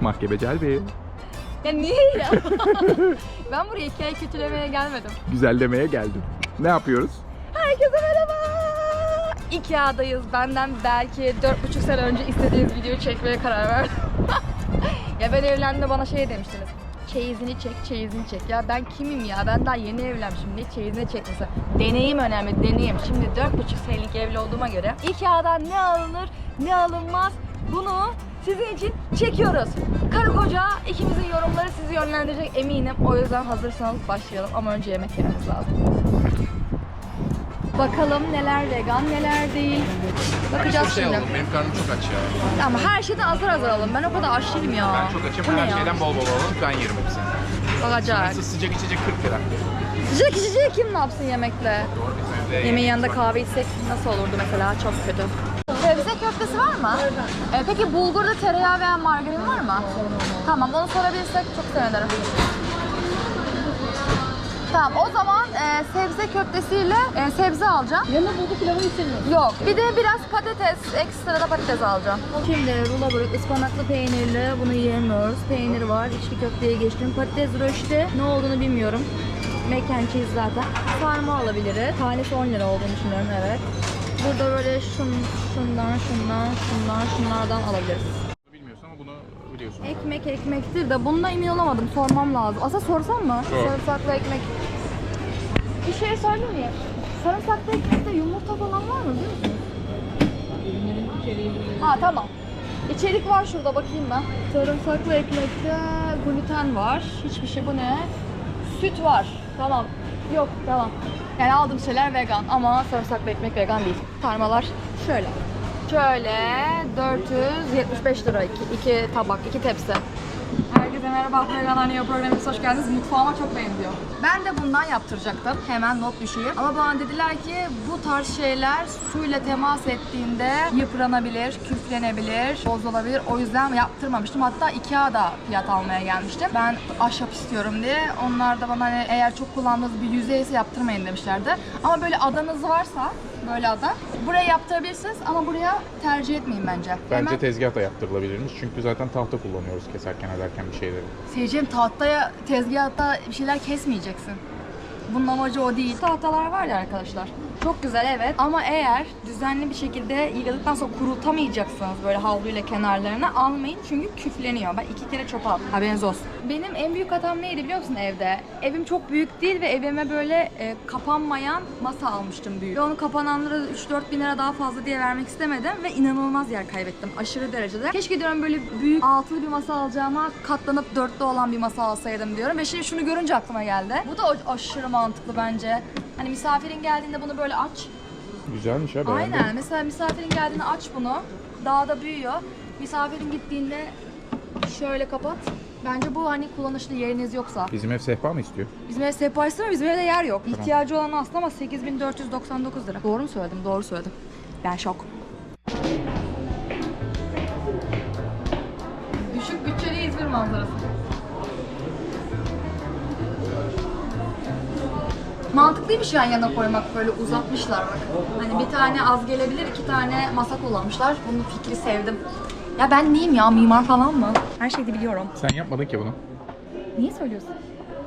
Mahkeme Celbi. Ya niye ya? ben buraya hikaye kötülemeye gelmedim. Güzellemeye geldim. Ne yapıyoruz? Herkese merhaba. Ikea'dayız. Benden belki 4,5 sene önce istediğiniz videoyu çekmeye karar verdim. ya ben evlendiğimde bana şey demiştiniz. Çeyizini çek, çeyizini çek. Ya ben kimim ya? Ben daha yeni evlenmişim. Ne çeyizini çekmesi? Deneyim önemli, deneyim. Şimdi 4,5 senelik evli olduğuma göre Ikea'dan ne alınır, ne alınmaz bunu sizin için çekiyoruz. Karı koca ikimizin yorumları sizi yönlendirecek eminim. O yüzden hazırsanız başlayalım ama önce yemek yememiz lazım. Bakalım neler vegan, neler değil. Bakacağız şey şimdi. Benim karnım çok aç ya. Ama her şeyden azar azar alalım. Ben o kadar aç değilim ya. Ben çok açım. Bu ne Her ya? şeyden bol bol alalım. Ben yerim hepsini. Bakacak. Nasıl sıcak içecek 40 lira. Sıcak içeceği kim ne yapsın yemekle? Doğru bizim evde Yemeğin yanında kahve içsek nasıl olurdu mesela? Çok kötü. Köftesi var mı? Ee, peki bulgurda tereyağı veya margarin var mı? Tamam onu sorabilirsek çok sevinirim. Tamam o zaman e, sebze köftesiyle e, sebze alacağım. Yanına bulgur pilavını istemiyorum. Yok. Bir de biraz patates, ekstra da patates alacağım. Şimdi rulo börek ıspanaklı peynirli. Bunu yiyemiyoruz. Peynir var. İçli köfteye geçtim. Patates röşte ne olduğunu bilmiyorum. Mac and cheese zaten. Sarma alabiliriz. Tanesi 10 lira olduğunu düşünüyorum evet. Burada böyle şun, şundan, şundan, şundan, şunlardan alabiliriz. Bilmiyorsun ama bunu biliyorsun. Ekmek ekmektir de bundan emin olamadım. Sormam lazım. Aslında sorsam mı? Sor. Sarımsaklı ekmek. Bir şey söyleyeyim mi? Sarımsaklı ekmekte yumurta falan var mı biliyor musunuz? Ha tamam. İçerik var şurada bakayım ben. Sarımsaklı ekmekte gluten var. Hiçbir şey bu ne? Süt var. Tamam. Yok tamam. Yani aldığım şeyler vegan ama sarımsaklı ekmek vegan değil. Sarmalar şöyle. Şöyle 475 lira iki, iki tabak, iki tepsi. Herkese merhaba, Vegan Anneyo programımıza hoş geldiniz. Mutfağıma çok benziyor. Ben de bundan yaptıracaktım. Hemen not düşeyim. Ama bana dediler ki bu tarz şeyler suyla temas ettiğinde yıpranabilir, küflenebilir, bozulabilir. O yüzden yaptırmamıştım. Hatta Ikea'da fiyat almaya gelmiştim. Ben ahşap istiyorum diye. Onlar da bana hani eğer çok kullandığınız bir yüzeyse yaptırmayın demişlerdi. Ama böyle adanız varsa böyle ada. Buraya yaptırabilirsiniz ama buraya tercih etmeyin bence. Bence Hemen tezgah da yaptırılabilirmiş. Çünkü zaten tahta kullanıyoruz keserken ederken bir şeyleri. Seyircim tahtaya, tezgahta bir şeyler kesmeyeceksin. Bunun amacı o değil. Tahtalar var ya arkadaşlar. Çok güzel evet ama eğer düzenli bir şekilde yıkadıktan sonra kurutamayacaksınız böyle havluyla kenarlarını almayın çünkü küfleniyor. Ben iki kere çöpe attım. Haberiniz olsun. Benim en büyük hatam neydi biliyor musun evde? Evim çok büyük değil ve evime böyle e, kapanmayan masa almıştım büyük. Ve onu kapananlara 3-4 bin lira daha fazla diye vermek istemedim ve inanılmaz yer kaybettim. Aşırı derecede. Keşke diyorum böyle büyük altılı bir masa alacağıma katlanıp dörtlü olan bir masa alsaydım diyorum. Ve şimdi şunu görünce aklıma geldi. Bu da aşırı mantıklı bence. Hani misafirin geldiğinde bunu böyle aç. Güzelmiş ha beğendim. Aynen. Mesela misafirin geldiğinde aç bunu. Daha da büyüyor. Misafirin gittiğinde şöyle kapat. Bence bu hani kullanışlı yeriniz yoksa. Bizim ev sehpa mı istiyor? Bizim ev sehpa istiyor ama bizim evde yer yok. Tamam. İhtiyacı olan aslında ama 8499 lira. Doğru mu söyledim? Doğru söyledim. Ben şok. Düşük bütçeli İzmir manzarası. Mantıklıymış yan yana koymak böyle uzatmışlar bak. Hani bir tane az gelebilir, iki tane masa kullanmışlar. Bunun fikri sevdim. Ya ben neyim ya mimar falan mı? Her şeyi biliyorum. Sen yapmadın ki bunu. Niye söylüyorsun?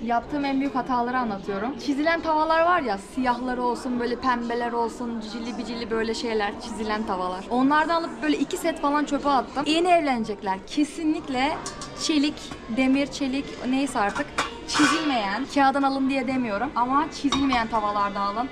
Yaptığım en büyük hataları anlatıyorum. Çizilen tavalar var ya, siyahları olsun, böyle pembeler olsun, cicili bicili böyle şeyler, çizilen tavalar. Onlardan alıp böyle iki set falan çöpe attım. Yeni evlenecekler. Kesinlikle çelik, demir, çelik neyse artık çizilmeyen, kağıdan alın diye demiyorum ama çizilmeyen tavalardan alın.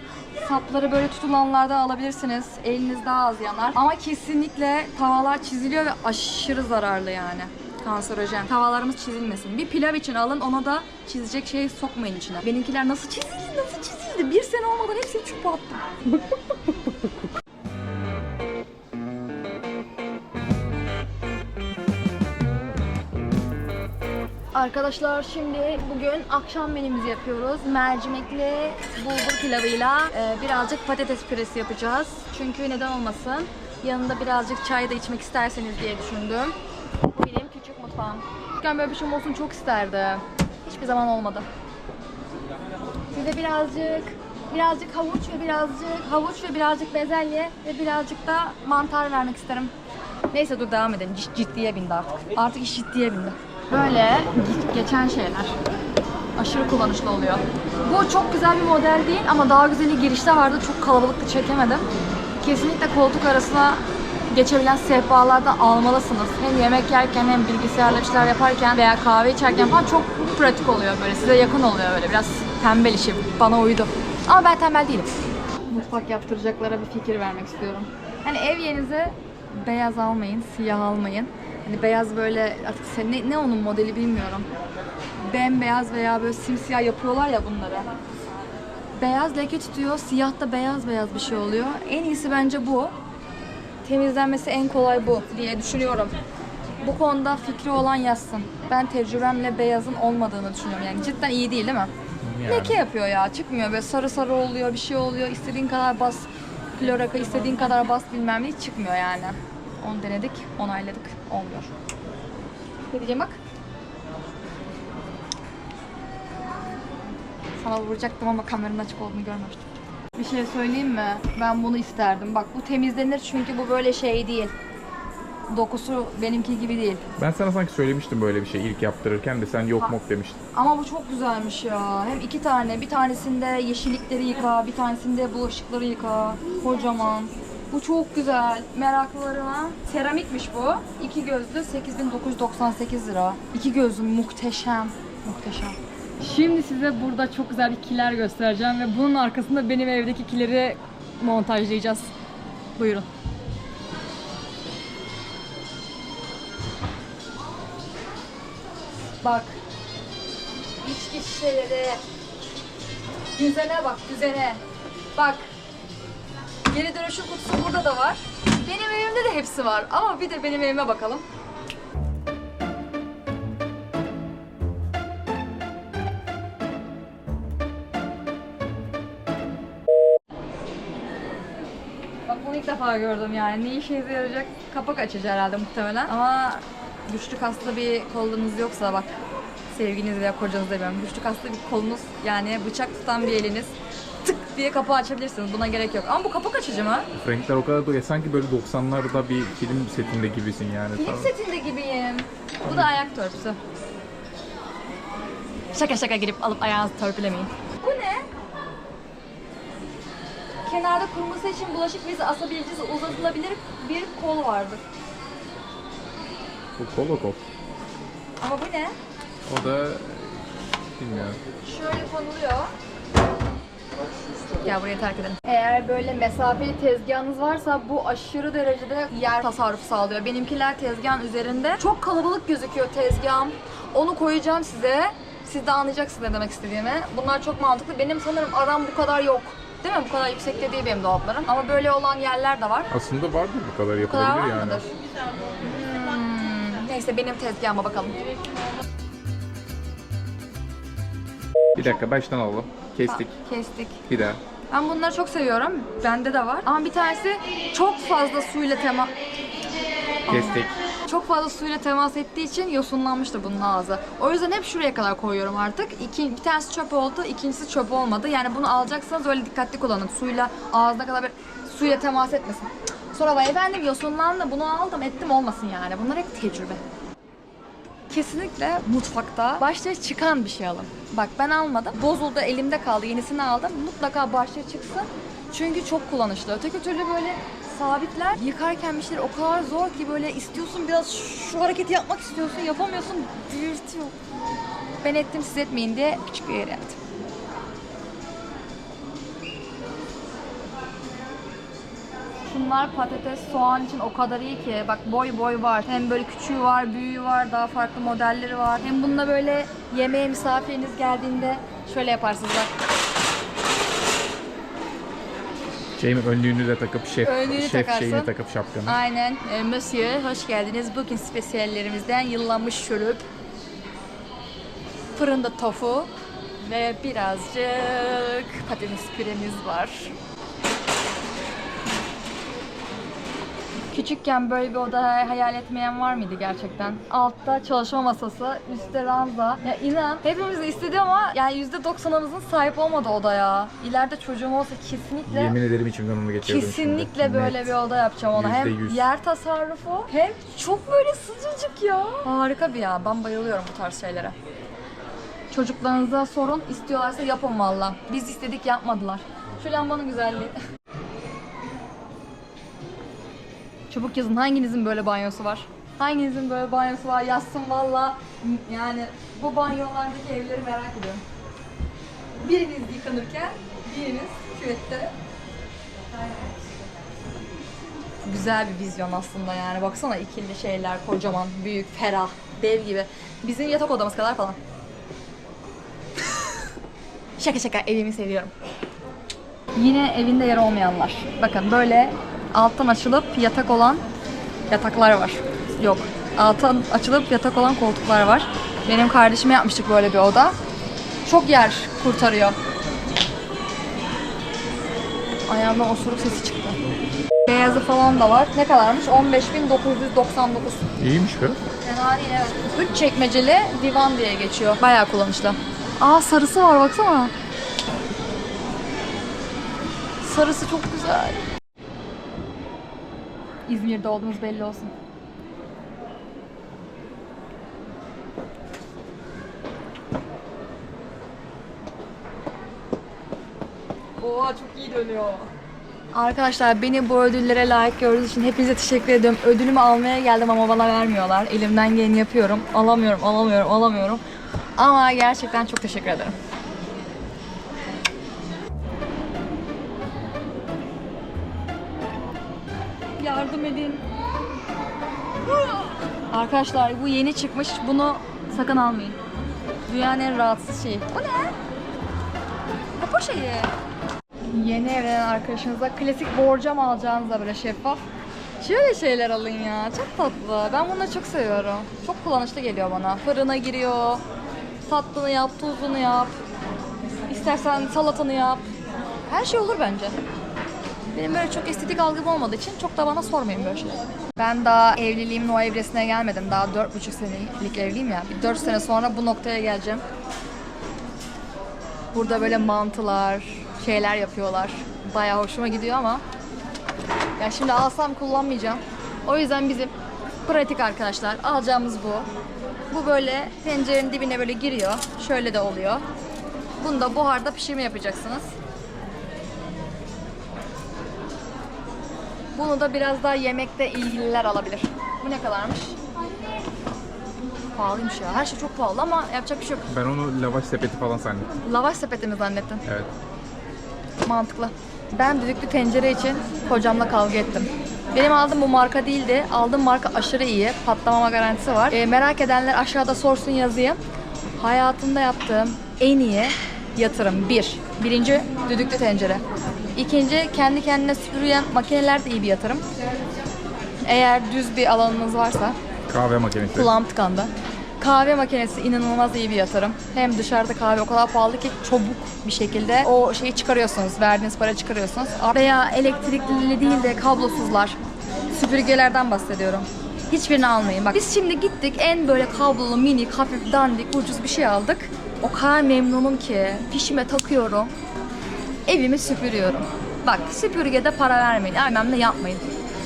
Sapları böyle tutulanlardan alabilirsiniz. Eliniz daha az yanar. Ama kesinlikle tavalar çiziliyor ve aşırı zararlı yani kanserojen. Tavalarımız çizilmesin. Bir pilav için alın ona da çizecek şey sokmayın içine. Benimkiler nasıl çizildi nasıl çizildi? Bir sene olmadan hepsini çöpe attım. Arkadaşlar şimdi bugün akşam menümüzü yapıyoruz. Mercimekli bulgur pilavıyla e, birazcık patates püresi yapacağız. Çünkü neden olmasın? Yanında birazcık çay da içmek isterseniz diye düşündüm. Bu benim küçük mutfağım. Küçükken böyle bir şey olsun çok isterdim. Hiçbir zaman olmadı. Size birazcık birazcık havuç ve birazcık havuç ve birazcık bezelye ve birazcık da mantar vermek isterim. Neyse dur devam edelim. Cidd- Ciddiye bindi artık. Artık iş ciddiye bindi. Böyle ge- geçen şeyler. Aşırı kullanışlı oluyor. Bu çok güzel bir model değil ama daha güzeli girişte vardı. Çok kalabalıkta çekemedim. Kesinlikle koltuk arasına geçebilen sehpalardan almalısınız. Hem yemek yerken hem bilgisayarla bir şeyler yaparken veya kahve içerken falan çok pratik oluyor böyle. Size yakın oluyor böyle. Biraz tembel işi. Bana uydu. Ama ben tembel değilim. Mutfak yaptıracaklara bir fikir vermek istiyorum. Hani ev yerinize beyaz almayın, siyah almayın. Hani beyaz böyle artık sen- ne, ne onun modeli bilmiyorum. Bembeyaz veya böyle simsiyah yapıyorlar ya bunları. Beyaz leke tutuyor, siyah da beyaz beyaz bir şey oluyor. En iyisi bence bu. Temizlenmesi en kolay bu diye düşünüyorum. Bu konuda fikri olan yazsın. Ben tecrübemle beyazın olmadığını düşünüyorum. Yani cidden iyi değil değil mi? Yani. Leke yapıyor ya. Çıkmıyor böyle sarı sarı oluyor, bir şey oluyor. İstediğin kadar bas. Kloraka istediğin kadar bas bilmem ne hiç çıkmıyor yani. Onu denedik, onayladık. Olmuyor. Ne diyeceğim bak. Sana vuracaktım ama kameranın açık olduğunu görmemiştim. Bir şey söyleyeyim mi? Ben bunu isterdim. Bak bu temizlenir çünkü bu böyle şey değil. Dokusu benimki gibi değil. Ben sana sanki söylemiştim böyle bir şey ilk yaptırırken de sen yok mok demiştin. Ama bu çok güzelmiş ya. Hem iki tane. Bir tanesinde yeşillikleri yıka, bir tanesinde bulaşıkları yıka. Kocaman. Bu çok güzel. Meraklılarına. Seramikmiş bu. İki gözlü 8998 lira. İki gözlü muhteşem. Muhteşem. Şimdi size burada çok güzel bir kiler göstereceğim ve bunun arkasında benim evdeki kileri montajlayacağız. Buyurun. Bak. İçki şişeleri. Düzene bak, düzene. Bak. Geri dönüşüm kutusu burada da var. Benim evimde de hepsi var. Ama bir de benim evime bakalım. Bak bunu ilk defa gördüm yani. Ne işe yarayacak? Kapak açıcı herhalde muhtemelen. Ama güçlü kaslı bir kolunuz yoksa bak sevginiz veya kocanız demiyorum. Güçlü kaslı bir kolunuz yani bıçak tutan bir eliniz diye kapağı açabilirsiniz. Buna gerek yok. Ama bu kapak açıcı mı? Renkler o kadar da sanki böyle 90'larda bir film setinde gibisin yani. Film Tamam. setinde gibiyim. Bu da ayak törpüsü. Şaka şaka girip alıp ayağınızı törpülemeyin. Bu ne? Kenarda kuruması için bulaşık bezi asabileceğiz uzatılabilir bir kol vardır. Bu kolo kol. Ama bu ne? O da bilmiyorum. Şöyle konuluyor. Gel buraya terk edelim. Eğer böyle mesafeli tezgahınız varsa bu aşırı derecede yer tasarrufu sağlıyor. Benimkiler tezgahın üzerinde. Çok kalabalık gözüküyor tezgahım. Onu koyacağım size. Siz de anlayacaksınız ne demek istediğimi. Bunlar çok mantıklı. Benim sanırım aram bu kadar yok. Değil mi? Bu kadar yüksekte değil benim dolaplarım. Ama böyle olan yerler de var. Aslında vardır bu kadar Bu kadar var yapılabilir yani. mıdır? Hmm, neyse benim tezgahıma bakalım. Bir dakika baştan alalım. Kestik. Kestik. Bir daha. Ben bunları çok seviyorum. Bende de var. Ama bir tanesi çok fazla suyla tema Kestik. çok fazla suyla temas ettiği için yosunlanmıştı bunun ağzı. O yüzden hep şuraya kadar koyuyorum artık. İki, bir tanesi çöp oldu, ikincisi çöp olmadı. Yani bunu alacaksanız öyle dikkatli kullanın. Suyla ağzına kadar bir suyla temas etmesin. Sonra vay efendim yosunlandı, bunu aldım ettim olmasın yani. Bunlar hep tecrübe. Kesinlikle mutfakta başlığı çıkan bir şey alın. Bak ben almadım. Bozuldu elimde kaldı. Yenisini aldım. Mutlaka başlığı çıksın. Çünkü çok kullanışlı. Öteki türlü böyle sabitler yıkarken bir şeyler o kadar zor ki böyle istiyorsun biraz şu hareketi yapmak istiyorsun yapamıyorsun dürtüyor. Ben ettim siz etmeyin diye küçük bir yer yaptım. Şunlar patates, soğan için o kadar iyi ki. Bak boy boy var. Hem böyle küçüğü var, büyüğü var, daha farklı modelleri var. Hem bununla böyle yemeğe misafiriniz geldiğinde şöyle yaparsınız bak. Şey mi önlüğünü de takıp şef, Önlüğünü şef takarsın. şeyini takıp şapkanı. Aynen. E, Monsieur hoş geldiniz. Bugün spesiyallerimizden yıllanmış şurup, fırında tofu ve birazcık patates püremiz var. Küçükken böyle bir oda hayal etmeyen var mıydı gerçekten? Altta çalışma masası, üstte ranza. Ya inan hepimiz istedi ama yani %90'ımızın sahip olmadı odaya. İleride çocuğum olsa kesinlikle Yemin ederim içimden onu geçirdim Kesinlikle şimdi. böyle Net. bir oda yapacağım ona. Hem Yüzde yüz. yer tasarrufu hem çok böyle sıcacık ya. Harika bir ya. Ben bayılıyorum bu tarz şeylere. Çocuklarınıza sorun. istiyorlarsa yapın valla. Biz istedik yapmadılar. Şu lambanın güzelliği. Çabuk yazın hanginizin böyle banyosu var? Hanginizin böyle banyosu var? Yazsın valla. Yani bu banyolardaki evleri merak ediyorum. Biriniz yıkanırken, biriniz küvette güzel bir vizyon aslında yani. Baksana ikili şeyler kocaman, büyük, ferah, dev gibi. Bizim yatak odamız kadar falan. şaka şaka evimi seviyorum. Yine evinde yer olmayanlar. Bakın böyle alttan açılıp yatak olan yataklar var. Yok. Alttan açılıp yatak olan koltuklar var. Benim kardeşime yapmıştık böyle bir oda. Çok yer kurtarıyor. Ayağımdan osuruk sesi çıktı. Beyazı falan da var. Ne kadarmış? 15.999. İyiymiş be. Fena değil evet. Üç çekmeceli divan diye geçiyor. Bayağı kullanışlı. Aa sarısı var baksana. Sarısı çok güzel. İzmir'de olduğunuz belli olsun. Oha çok iyi dönüyor. Arkadaşlar beni bu ödüllere layık gördüğünüz için hepinize teşekkür ediyorum. Ödülümü almaya geldim ama bana vermiyorlar. Elimden geleni yapıyorum. Alamıyorum, alamıyorum, alamıyorum. Ama gerçekten çok teşekkür ederim. Yardım edin. Arkadaşlar bu yeni çıkmış. Bunu sakın almayın. Dünyanın en rahatsız şeyi. Bu ne? Kapı şeyi. Yeni evlenen arkadaşınıza klasik borcam alacağınızda böyle şeffaf. Şöyle şeyler alın ya. Çok tatlı. Ben bunları çok seviyorum. Çok kullanışlı geliyor bana. Fırına giriyor. Tatlını yap, tuzunu yap. İstersen salatanı yap. Her şey olur bence. Benim böyle çok estetik algım olmadığı için çok da bana sormayın böyle şeyler. Ben daha evliliğimin o evresine gelmedim. Daha 4,5 senelik evliyim ya. Bir 4 sene sonra bu noktaya geleceğim. Burada böyle mantılar, şeyler yapıyorlar. Bayağı hoşuma gidiyor ama ya şimdi alsam kullanmayacağım. O yüzden bizim pratik arkadaşlar alacağımız bu. Bu böyle tencerenin dibine böyle giriyor. Şöyle de oluyor. Bunda buharda pişirme yapacaksınız. Bunu da biraz daha yemekte ilgililer alabilir. Bu ne kadarmış? Pahalıymış ya. Her şey çok pahalı ama yapacak bir şey yok. Ben onu lavaş sepeti falan zannettim. Lavaş sepeti mi zannettin? Evet. Mantıklı. Ben düdüklü tencere için kocamla kavga ettim. Benim aldığım bu marka değildi. Aldığım marka aşırı iyi. Patlamama garantisi var. Ee, merak edenler aşağıda sorsun yazayım. Hayatımda yaptığım en iyi yatırım. Bir. Birinci düdüklü tencere. İkinci kendi kendine süpürüyen makineler de iyi bir yatırım. Eğer düz bir alanınız varsa Kahve makinesi. Kulağım tıkandı. Kahve makinesi inanılmaz iyi bir yatırım. Hem dışarıda kahve o kadar pahalı ki çabuk bir şekilde o şeyi çıkarıyorsunuz. Verdiğiniz para çıkarıyorsunuz. Veya elektrikli değil de kablosuzlar. Süpürgelerden bahsediyorum. Hiçbirini almayın. Bak biz şimdi gittik en böyle kablolu, minik, hafif, dandik, ucuz bir şey aldık. O kadar memnunum ki fişime takıyorum. Evimi süpürüyorum. Bak süpürgede para vermeyin. Bilmem ne yapmayın.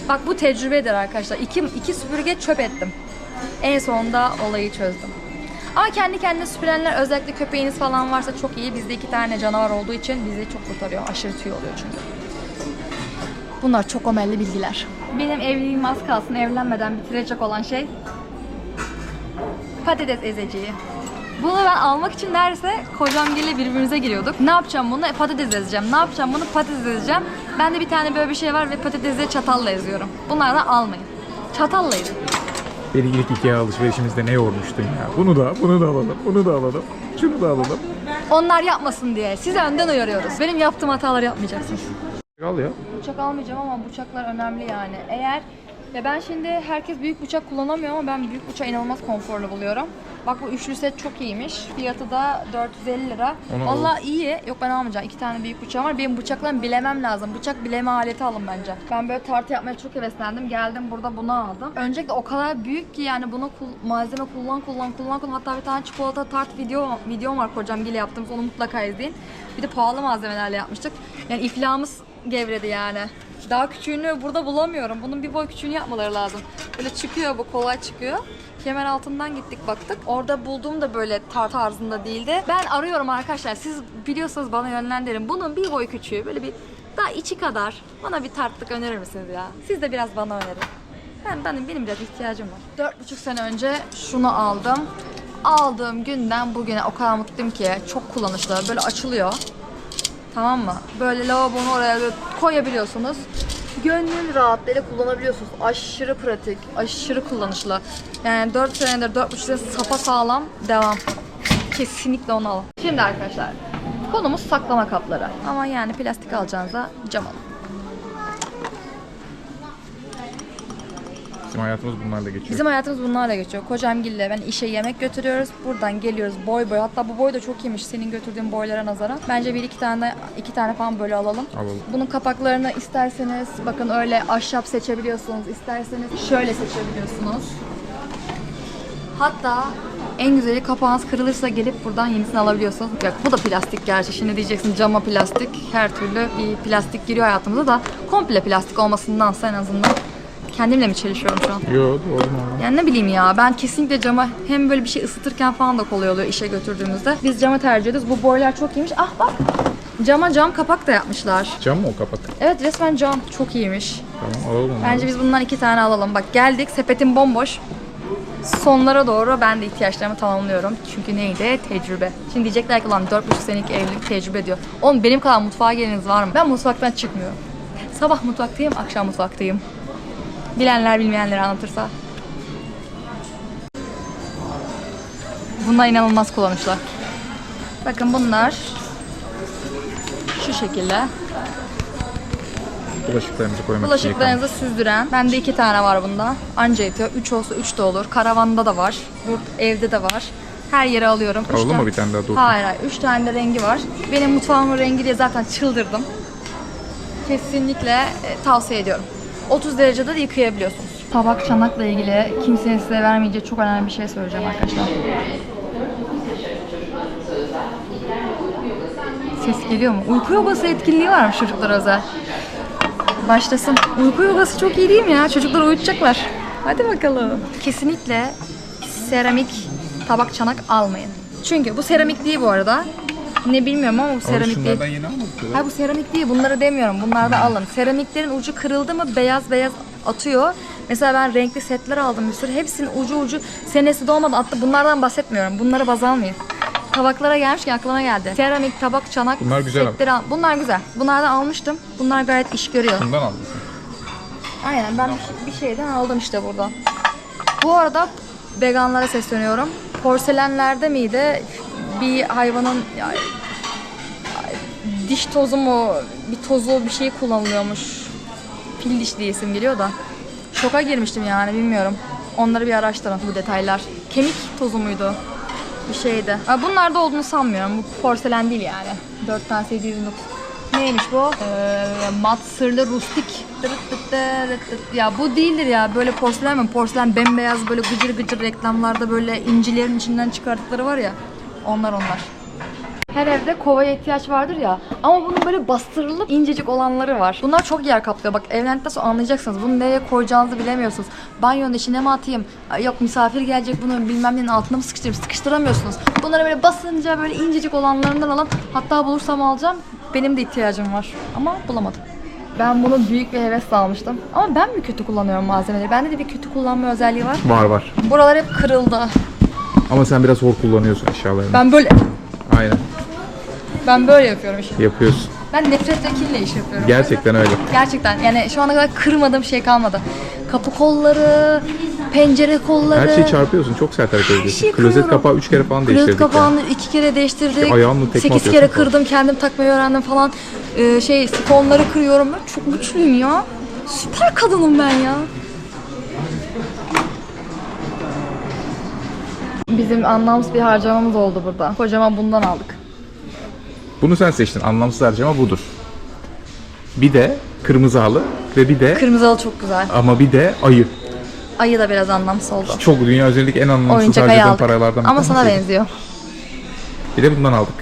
Bak bu tecrübedir arkadaşlar. İki, iki süpürge çöp ettim. En sonunda olayı çözdüm. Ama kendi kendine süpürenler özellikle köpeğiniz falan varsa çok iyi. Bizde iki tane canavar olduğu için bizi çok kurtarıyor. Aşırı tüy oluyor çünkü. Bunlar çok omelli bilgiler. Benim evliliğim az kalsın evlenmeden bitirecek olan şey patates ezeciği. Bunu ben almak için neredeyse kocam ile birbirimize giriyorduk. Ne yapacağım bunu? E, patates ezeceğim. Ne yapacağım bunu? Patates ezeceğim. Bende bir tane böyle bir şey var ve patatesi çatalla eziyorum. Bunlardan almayın. Çatalla ezin. Beni ilk Ikea alışverişimizde ne yormuştun ya. Bunu da, bunu da alalım, bunu da alalım, şunu da alalım. Onlar yapmasın diye. Size önden uyarıyoruz. Benim yaptığım hataları yapmayacaksınız. Al ya. Bıçak almayacağım ama bıçaklar önemli yani. Eğer ya ben şimdi herkes büyük bıçak kullanamıyor ama ben büyük bıçağı inanılmaz konforlu buluyorum. Bak bu üçlü set çok iyiymiş. Fiyatı da 450 lira. Onu Valla iyi. Yok ben almayacağım. İki tane büyük bıçağım var. Benim bıçaklarımı bilemem lazım. Bıçak bileme aleti alın bence. Ben böyle tartı yapmaya çok heveslendim. Geldim burada bunu aldım. Öncelikle o kadar büyük ki yani bunu kul- malzeme kullan kullan kullan kullan. Hatta bir tane çikolata tart video videom var kocam gile yaptığımız. Onu mutlaka izleyin. Bir de pahalı malzemelerle yapmıştık. Yani iflahımız gevredi yani. Daha küçüğünü burada bulamıyorum. Bunun bir boy küçüğünü yapmaları lazım. Böyle çıkıyor bu kolay çıkıyor. Kemer altından gittik baktık. Orada bulduğum da böyle tar tarzında değildi. Ben arıyorum arkadaşlar. Siz biliyorsanız bana yönlendirin. Bunun bir boy küçüğü böyle bir daha içi kadar bana bir tartlık önerir misiniz ya? Siz de biraz bana önerin. Ben, benim, benim biraz ihtiyacım var. Dört buçuk sene önce şunu aldım. Aldığım günden bugüne o kadar mutluyum ki çok kullanışlı. Böyle açılıyor. Tamam mı? Böyle lavabonu oraya böyle koyabiliyorsunuz. Gönül rahatlığıyla kullanabiliyorsunuz. Aşırı pratik, aşırı kullanışlı. Yani 4 senedir, 4,5 senedir sapa sağlam devam. Kesinlikle onu alın. Şimdi arkadaşlar, konumuz saklama kapları. Ama yani plastik alacağınıza cam alın. Bizim hayatımız bunlarla geçiyor. Bizim hayatımız bunlarla geçiyor. Kocamgille ben işe yemek götürüyoruz. Buradan geliyoruz boy boy. Hatta bu boy da çok iyiymiş senin götürdüğün boylara nazaran. Bence bir iki tane iki tane falan böyle alalım. Alalım. Bunun kapaklarını isterseniz bakın öyle ahşap seçebiliyorsunuz. İsterseniz şöyle seçebiliyorsunuz. Hatta en güzeli kapağınız kırılırsa gelip buradan yenisini alabiliyorsunuz. Yok bu da plastik gerçi. Şimdi diyeceksin cama plastik. Her türlü bir plastik giriyor hayatımıza da komple plastik olmasındansa en azından kendimle mi çelişiyorum şu an? Yo doğru mu? Yani ne bileyim ya ben kesinlikle cama hem böyle bir şey ısıtırken falan da kolay oluyor işe götürdüğümüzde. Biz cama tercih ediyoruz. Bu boylar çok iyiymiş. Ah bak cama cam kapak da yapmışlar. Cam mı o kapak? Evet resmen cam. Çok iyiymiş. Tamam alalım onu. Bence biz bundan iki tane alalım. Bak geldik sepetim bomboş. Sonlara doğru ben de ihtiyaçlarımı tamamlıyorum. Çünkü neydi? Tecrübe. Şimdi diyecekler ki lan 4,5 senelik evlilik tecrübe diyor. Oğlum benim kadar mutfağa geliniz var mı? Ben mutfaktan çıkmıyorum. Sabah mutfaktayım, akşam mutfaktayım. Bilenler bilmeyenleri anlatırsa. Bunlar inanılmaz kullanışlar. Bakın bunlar şu şekilde. Bulaşıklarımızı koymak için Bulaşıklarınızı süzdüren. Bende iki tane var bunda. Anca yetiyor. Üç olsa üç de olur. Karavanda da var. Burada evde de var. Her yere alıyorum. Üç Alalım mı bir tane daha dursun? Hayır hayır. Üç tane de rengi var. Benim mutfağımın rengi diye zaten çıldırdım. Kesinlikle e, tavsiye ediyorum. 30 derecede de yıkayabiliyorsunuz. Tabak çanakla ilgili kimsenin size vermeyeceği çok önemli bir şey söyleyeceğim arkadaşlar. Ses geliyor mu? Uyku yogası etkinliği varmış çocuklara özel. Başlasın. Uyku yogası çok iyi değil mi ya? Çocukları uyutacaklar. Hadi bakalım. Kesinlikle seramik tabak çanak almayın. Çünkü bu seramik değil bu arada. Ne bilmiyorum ama bu seramik değil. şunlardan yeni almadık ya. Hayır bu seramik değil. Bunları demiyorum. Bunları da alın. Seramiklerin ucu kırıldı mı beyaz beyaz atıyor. Mesela ben renkli setler aldım bir sürü. Hepsinin ucu ucu senesi dolmadan attı. Bunlardan bahsetmiyorum. Bunları baz almayın. Tabaklara gelmişken aklıma geldi. Seramik, tabak, çanak Bunlar güzel setleri al. Bunlar güzel. Bunlardan almıştım. Bunlar gayet iş görüyor. Bundan aldın. Aynen ben bir, bir şeyden aldım işte buradan. Bu arada veganlara sesleniyorum. Porselenlerde miydi? Bir hayvanın ya, diş tozu mu, bir tozu bir şey kullanılıyormuş. Fil diş diye isim geliyor da. Şoka girmiştim yani bilmiyorum. Onları bir araştırın bu detaylar. Kemik tozu muydu? Bir şeydi. Bunlarda olduğunu sanmıyorum. Bu porselen değil yani. 4 tane 729. Neymiş bu? Ee, mat sırlı rustik. Ya bu değildir ya. Böyle porselen mi? Porselen bembeyaz böyle gıcır gıcır reklamlarda böyle incilerin içinden çıkarttıkları var ya. Onlar onlar. Her evde kovaya ihtiyaç vardır ya. Ama bunun böyle bastırılıp incecik olanları var. Bunlar çok yer kaplıyor. Bak evlendikten sonra anlayacaksınız. Bunu nereye koyacağınızı bilemiyorsunuz. Banyonun içine mi atayım? Ay Yok misafir gelecek bunu bilmem nenin altına mı sıkıştırayım? Sıkıştıramıyorsunuz. Bunları böyle basınca böyle incecik olanlarından alın. Hatta bulursam alacağım. Benim de ihtiyacım var. Ama bulamadım. Ben bunu büyük bir hevesle almıştım. Ama ben mi kötü kullanıyorum malzemeleri? Bende de bir kötü kullanma özelliği var. Var var. Buralar hep kırıldı. Ama sen biraz hor kullanıyorsun eşyalarını. Ben böyle Aynen. ben böyle yapıyorum işi. Yapıyorsun. Ben nefret ve kinle iş yapıyorum. Gerçekten öyle. Gerçekten yani şu ana kadar kırmadığım şey kalmadı. Kapı kolları, pencere kolları. Her şeyi çarpıyorsun. Çok sert hareket ediyorsun. şeyi Klozet kırıyorum. kapağı 3 kere falan Klozet değiştirdik kapağını iki kere değiştirdik. Ayağınla tekme Sekiz atıyorsun kere falan. kırdım, kendim takmayı öğrendim falan. Ee, şey, sifonları kırıyorum. Ben çok güçlüyüm ya. Süper kadınım ben ya. Bizim anlamsız bir harcamamız oldu burada. Kocaman bundan aldık. Bunu sen seçtin. Anlamsız harcama budur. Bir de kırmızı halı ve bir de Kırmızı halı çok güzel. ama bir de ayı. Ayı da biraz anlamsız oldu. Çok dünya üzerindeki en anlamsız Oyuncak ayı harcadığım aldık. paralardan bir Ama sana tanesiydi. benziyor. Bir de bundan aldık.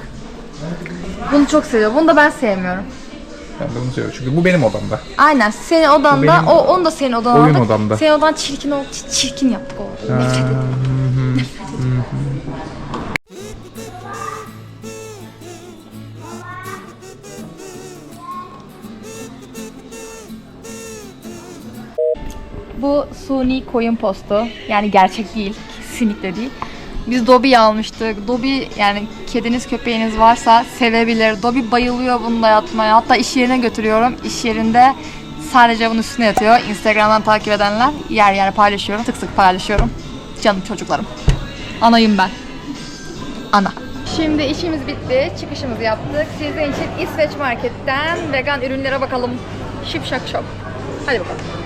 Bunu çok seviyor. Bunu da ben sevmiyorum. Ben de bunu söylüyorum. Çünkü bu benim odamda. Aynen. Senin odanda, benim o onu da senin odana oyun aldık. odamda. Senin odan çirkin ol, çi- çirkin yaptık o. Nefret ediyorum. Bu suni koyun postu. Yani gerçek değil. Kesinlikle değil. Biz Dobby'yi almıştık. Dobby yani kediniz köpeğiniz varsa sevebilir. Dobby bayılıyor bunda yatmaya. Hatta iş yerine götürüyorum. İş yerinde sadece bunun üstüne yatıyor. Instagram'dan takip edenler yer yer paylaşıyorum. Sık sık paylaşıyorum. Canım çocuklarım. Anayım ben. Ana. Şimdi işimiz bitti. Çıkışımızı yaptık. Sizin için İsveç marketten vegan ürünlere bakalım. Şipşak şok. Hadi bakalım.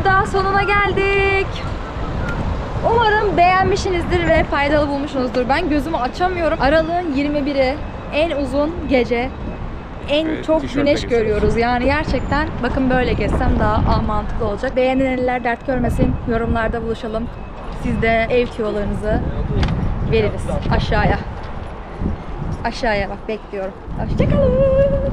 Videomuzun burada sonuna geldik. Umarım beğenmişsinizdir ve faydalı bulmuşsunuzdur. Ben gözümü açamıyorum. Aralığın 21'i en uzun gece. En Evet, çok güneş görüyoruz. Yani gerçekten bakın böyle gezsem daha ah, mantıklı olacak. Beğenen eller dert görmesin. Yorumlarda buluşalım. Siz de ev tüyolarınızı veririz aşağıya. Aşağıya bak bekliyorum. Hoşçakalın.